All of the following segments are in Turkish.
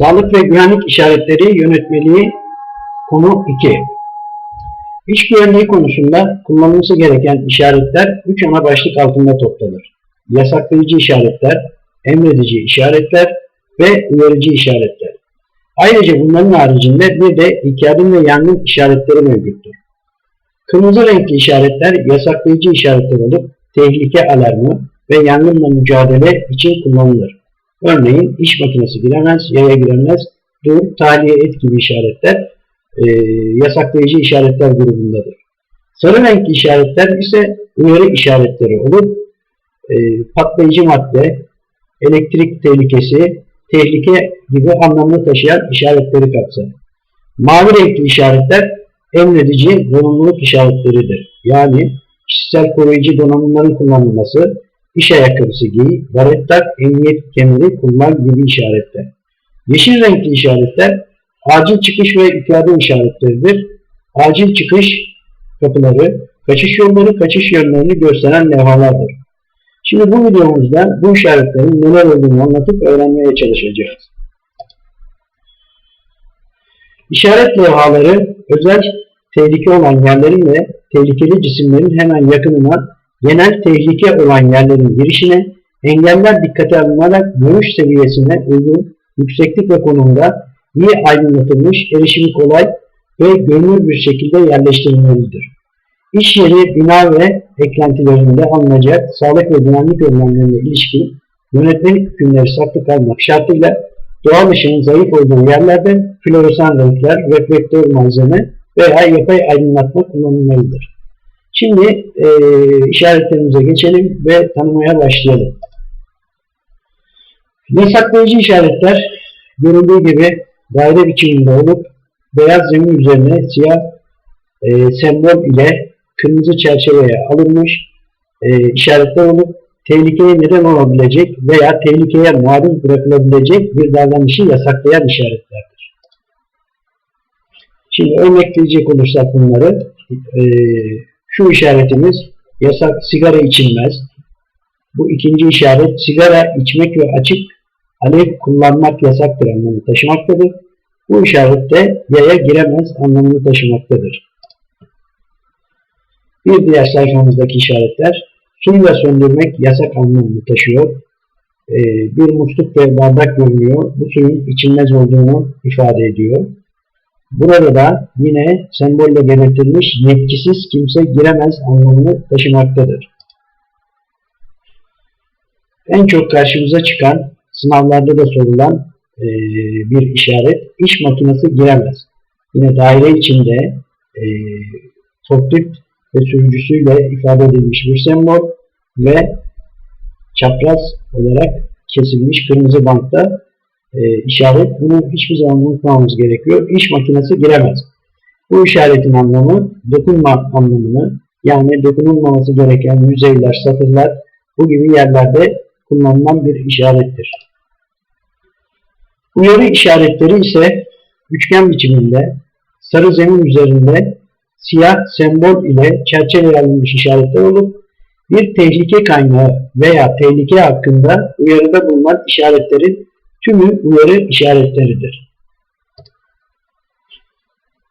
Sağlık ve güvenlik işaretleri yönetmeliği konu 2. İş güvenliği konusunda kullanılması gereken işaretler 3 ana başlık altında toplanır. Yasaklayıcı işaretler, emredici işaretler ve uyarıcı işaretler. Ayrıca bunların haricinde bir de yardım ve yangın işaretleri mevcuttur. Kırmızı renkli işaretler yasaklayıcı işaretler olup tehlike alarmı ve yangınla mücadele için kullanılır. Örneğin iş makinesi giremez, yaya giremez, dur, tahliye et gibi işaretler e, yasaklayıcı işaretler grubundadır. Sarı renkli işaretler ise uyarı işaretleri olup e, patlayıcı madde, elektrik tehlikesi, tehlike gibi anlamını taşıyan işaretleri kapsar. Mavi renkli işaretler emredici donanımlılık işaretleridir. Yani kişisel koruyucu donanımların kullanılması, iş ayakkabısı giy, baret tak, emniyet kemeri kullan gibi işaretler. Yeşil renkli işaretler acil çıkış ve ifade işaretleridir. Acil çıkış kapıları, kaçış yolları, kaçış yönlerini gösteren levhalardır. Şimdi bu videomuzda bu işaretlerin neler olduğunu anlatıp öğrenmeye çalışacağız. İşaret levhaları özel tehlike olan yerlerin ve tehlikeli cisimlerin hemen yakınına genel tehlike olan yerlerin girişine engeller dikkate alınarak görüş seviyesine uygun yükseklik ve konumda iyi aydınlatılmış, erişimi kolay ve görünür bir şekilde yerleştirilmelidir. İş yeri, bina ve eklentilerinde alınacak sağlık ve güvenlik önlemlerine ilişkin yönetmelik hükümleri saklı kalmak şartıyla doğal ışığın zayıf olduğu yerlerde floresan renkler, reflektör malzeme veya yapay aydınlatma kullanılmalıdır. Şimdi e, işaretlerimize geçelim ve tanımaya başlayalım. Yasaklayıcı işaretler görüldüğü gibi daire biçiminde olup beyaz zemin üzerine siyah e, sembol ile kırmızı çerçeveye alınmış e, işaretler olup tehlikeye neden olabilecek veya tehlikeye maruz bırakılabilecek bir davranışı yasaklayan işaretlerdir. Şimdi örnekleyecek olursak bunları e, şu işaretimiz yasak sigara içilmez. Bu ikinci işaret sigara içmek ve açık alev kullanmak yasaktır anlamını taşımaktadır. Bu işarette yaya giremez anlamını taşımaktadır. Bir diğer sayfamızdaki işaretler suyla söndürmek yasak anlamını taşıyor. Ee, bir musluk ve bardak görünüyor. Bu suyun içilmez olduğunu ifade ediyor. Burada da yine sembolle belirtilmiş yetkisiz kimse giremez anlamını taşımaktadır. En çok karşımıza çıkan sınavlarda da sorulan e, bir işaret iş makinesi giremez. Yine daire içinde e, forklift ve sürücüsüyle ifade edilmiş bir sembol ve çapraz olarak kesilmiş kırmızı bankta e, işaret. Bunu hiçbir zaman unutmamamız gerekiyor. İş makinesi giremez. Bu işaretin anlamı dokunma anlamını yani dokunulmaması gereken yüzeyler, satırlar bu gibi yerlerde kullanılan bir işarettir. Uyarı işaretleri ise üçgen biçiminde sarı zemin üzerinde siyah sembol ile çerçeve alınmış işaretler olup bir tehlike kaynağı veya tehlike hakkında uyarıda bulunan işaretlerin tümü uyarı işaretleridir.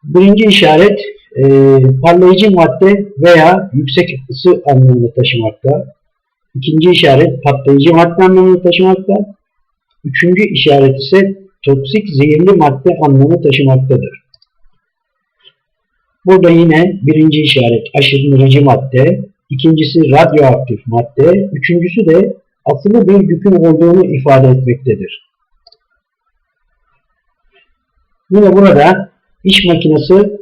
Birinci işaret e, parlayıcı madde veya yüksek ısı anlamını taşımakta. İkinci işaret patlayıcı madde anlamını taşımakta. Üçüncü işaret ise toksik zehirli madde anlamı taşımaktadır. Burada yine birinci işaret aşırı madde, ikincisi radyoaktif madde, üçüncüsü de asılı bir yükün olduğunu ifade etmektedir. Yine burada iş makinesinin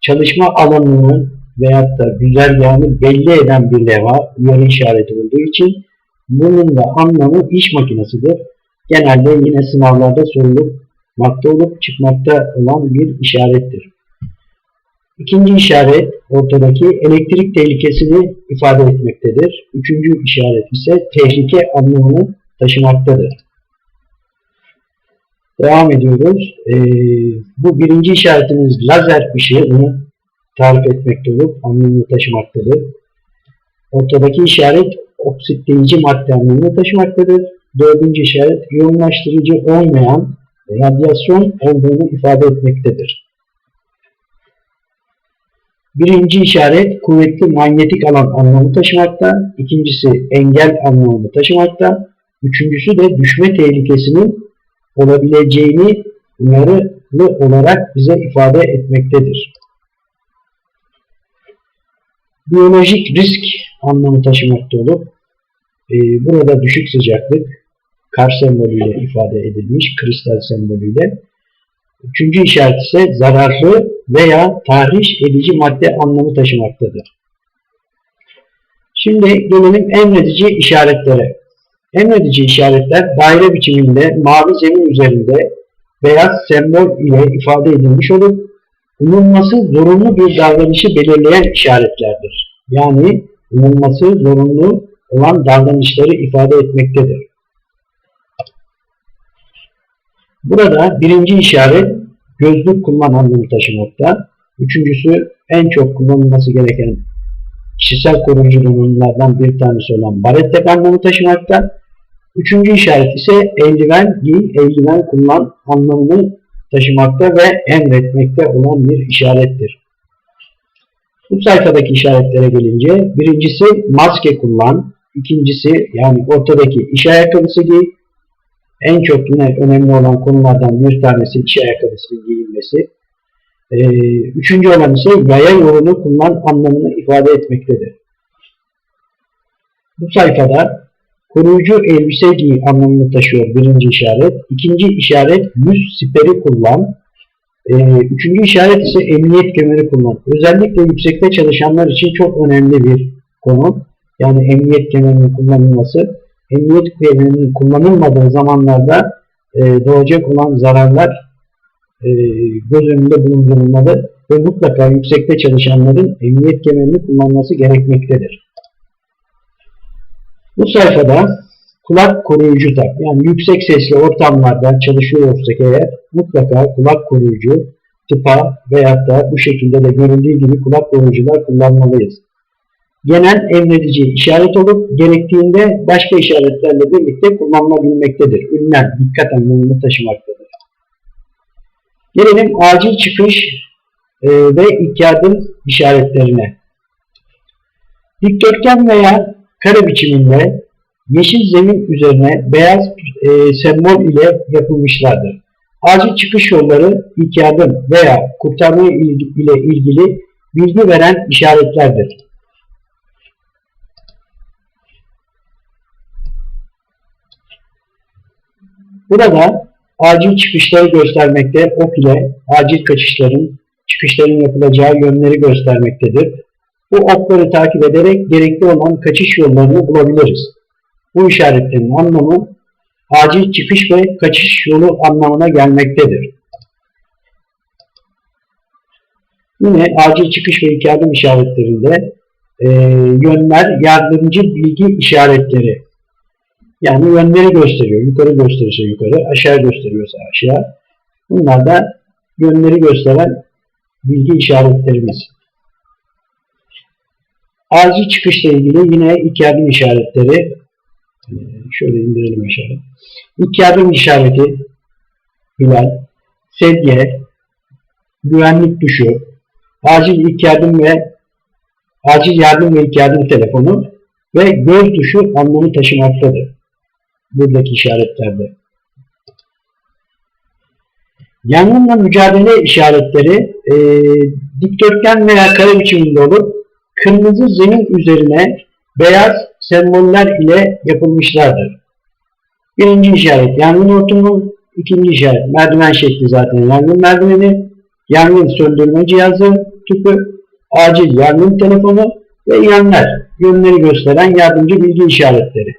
çalışma alanını veyahut da güzergahını belli eden bir leva uyarı işareti olduğu için bunun da anlamı iş makinesidir. Genelde yine sınavlarda sorulmakta olup çıkmakta olan bir işarettir. İkinci işaret ortadaki elektrik tehlikesini ifade etmektedir. Üçüncü işaret ise tehlike anlamını taşımaktadır. Devam ediyoruz. Ee, bu birinci işaretimiz lazer ışığını tarif etmekte olup anlamını taşımaktadır. Ortadaki işaret oksitleyici madde anlamını taşımaktadır. dördüncü işaret yoğunlaştırıcı olmayan radyasyon olduğunu ifade etmektedir. Birinci işaret kuvvetli manyetik alan anlamı taşımakta. İkincisi engel anlamını taşımakta. Üçüncüsü de düşme tehlikesinin olabileceğini uyarılı olarak bize ifade etmektedir. Biyolojik risk anlamı taşımakta olup e, burada düşük sıcaklık kar sembolüyle ifade edilmiş, kristal sembolüyle. Üçüncü işaret ise zararlı veya tahriş edici madde anlamı taşımaktadır. Şimdi gelelim emredici işaretlere. Emredici işaretler daire biçiminde mavi zemin üzerinde beyaz sembol ile ifade edilmiş olup umulması zorunlu bir davranışı belirleyen işaretlerdir. Yani umulması zorunlu olan davranışları ifade etmektedir. Burada birinci işaret gözlük kullan anlamı taşımakta. Üçüncüsü en çok kullanılması gereken kişisel koruyucu donanımlardan bir tanesi olan barettek anlamı taşımakta. Üçüncü işaret ise eldiven giy, eldiven kullan anlamını taşımakta ve emretmekte olan bir işarettir. Bu sayfadaki işaretlere gelince birincisi maske kullan, ikincisi yani ortadaki iş ayakkabısı giy, en çok yine önemli olan konulardan bir tanesi iş ayakkabısının giyilmesi. Ee, üçüncü olan ise yaya yolunu kullan anlamını ifade etmektedir. Bu sayfada koruyucu elbise giy anlamını taşıyor birinci işaret. İkinci işaret yüz siperi kullan. Ee, üçüncü işaret ise emniyet kemeri kullan. Özellikle yüksekte çalışanlar için çok önemli bir konu. Yani emniyet kemerinin kullanılması emniyet kemerinin kullanılmadığı zamanlarda e, doğacak olan zararlar e, göz önünde bulundurulmalı ve mutlaka yüksekte çalışanların emniyet kemerini kullanması gerekmektedir. Bu sayfada kulak koruyucu tak yani yüksek sesli ortamlarda çalışıyorsak eğer mutlaka kulak koruyucu tıpa veyahut da bu şekilde de görüldüğü gibi kulak koruyucular kullanmalıyız genel emredici işaret olup gerektiğinde başka işaretlerle birlikte kullanılabilmektedir. Ünlem, dikkat anlamını taşımaktadır. Gelelim acil çıkış e, ve ilk yardım işaretlerine. Dikdörtgen veya kare biçiminde yeşil zemin üzerine beyaz e, sembol ile yapılmışlardır. Acil çıkış yolları ilk yardım veya kurtarma ile ilgili bilgi veren işaretlerdir. Burada acil çıkışları göstermekte, ok ile acil kaçışların, çıkışların yapılacağı yönleri göstermektedir. Bu okları takip ederek gerekli olan kaçış yollarını bulabiliriz. Bu işaretlerin anlamı acil çıkış ve kaçış yolu anlamına gelmektedir. Yine acil çıkış ve yardım işaretlerinde e, yönler yardımcı bilgi işaretleri yani yönleri gösteriyor. Yukarı gösterirse yukarı, aşağı gösteriyorsa aşağı. Bunlar da yönleri gösteren bilgi işaretlerimiz. Acil çıkışla ilgili yine ilk yardım işaretleri şöyle indirelim aşağı. İlk yardım işareti Bilal, sedye, güvenlik tuşu, acil ilk yardım ve acil yardım ve ilk yardım telefonu ve göz tuşu anlamı taşımaktadır buradaki işaretlerde. Yangınla mücadele işaretleri e, dikdörtgen veya kare biçiminde olup kırmızı zemin üzerine beyaz semboller ile yapılmışlardır. Birinci işaret yangın hortumu, ikinci işaret merdiven şekli zaten yangın merdiveni, yangın söndürme cihazı, tüpü, acil yangın telefonu ve yanlar yönleri gösteren yardımcı bilgi işaretleri.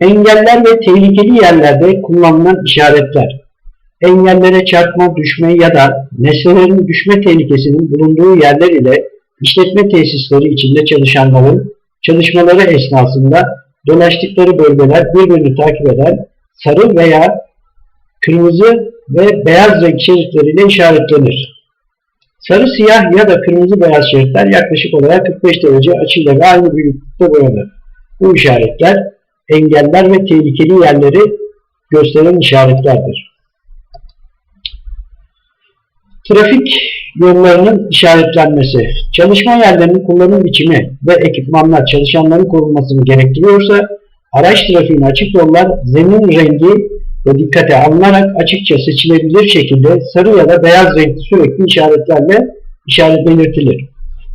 Engeller ve tehlikeli yerlerde kullanılan işaretler. Engellere çarpma, düşme ya da nesnelerin düşme tehlikesinin bulunduğu yerler ile işletme tesisleri içinde çalışanların çalışmaları esnasında dolaştıkları bölgeler birbirini takip eden sarı veya kırmızı ve beyaz renk şeritleriyle işaretlenir. Sarı siyah ya da kırmızı beyaz şeritler yaklaşık olarak 45 derece açıyla ve aynı büyüklükte boyanır. Bu işaretler engeller ve tehlikeli yerleri gösteren işaretlerdir. Trafik yollarının işaretlenmesi, çalışma yerlerinin kullanım biçimi ve ekipmanlar çalışanların korunmasını gerektiriyorsa, araç trafiğine açık yollar zemin rengi ve dikkate alınarak açıkça seçilebilir şekilde sarı ya da beyaz renkli sürekli işaretlerle işaret belirtilir.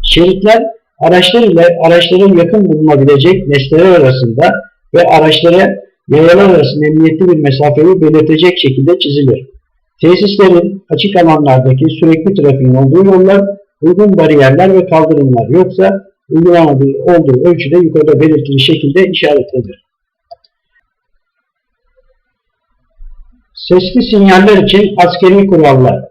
Şeritler araçlar ile araçların yakın bulunabilecek nesneler arasında ve araçlara yayalar arasında emniyetli bir mesafeyi belirtecek şekilde çizilir. Tesislerin açık alanlardaki sürekli trafiğin olduğu yollar, uygun bariyerler ve kaldırımlar yoksa uygulamadığı olduğu ölçüde yukarıda belirtili şekilde işaretlenir. Sesli sinyaller için askeri kurallar.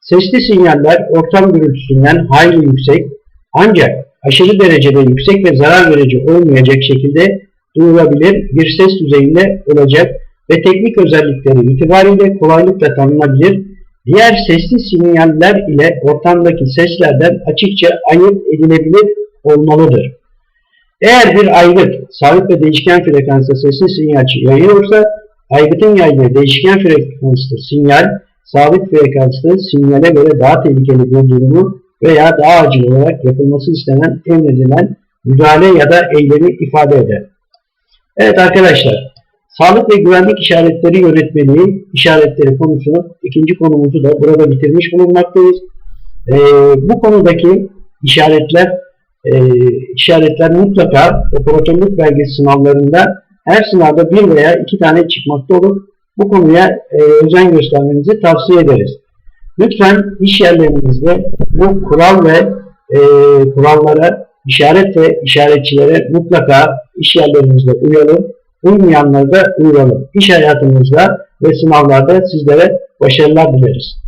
Sesli sinyaller ortam gürültüsünden hayli yüksek ancak aşırı derecede yüksek ve zarar verici olmayacak şekilde duyulabilir bir ses düzeyinde olacak ve teknik özellikleri itibariyle kolaylıkla tanınabilir, diğer sesli sinyaller ile ortamdaki seslerden açıkça ayırt edilebilir olmalıdır. Eğer bir aygıt sabit ve değişken frekansta sesli sinyal yayıyorsa, aygıtın yaydığı değişken frekanslı sinyal, sabit frekanslı sinyale göre daha tehlikeli bir durumu veya daha acil olarak yapılması istenen, emredilen müdahale ya da eylemi ifade eder. Evet arkadaşlar, Sağlık ve güvenlik işaretleri yönetmeliği işaretleri konusunu ikinci konumuzu da burada bitirmiş bulunmaktayız. Ee, bu konudaki işaretler e, işaretler mutlaka operatörlük belgesi sınavlarında her sınavda bir veya iki tane çıkmakta olur. Bu konuya e, özen göstermenizi tavsiye ederiz. Lütfen iş yerlerinizde bu kural ve e, kurallara, işaret ve işaretçilere mutlaka iş yerlerinizde uyalım uymayanları da uyaralım. İş hayatımızda ve sınavlarda sizlere başarılar dileriz.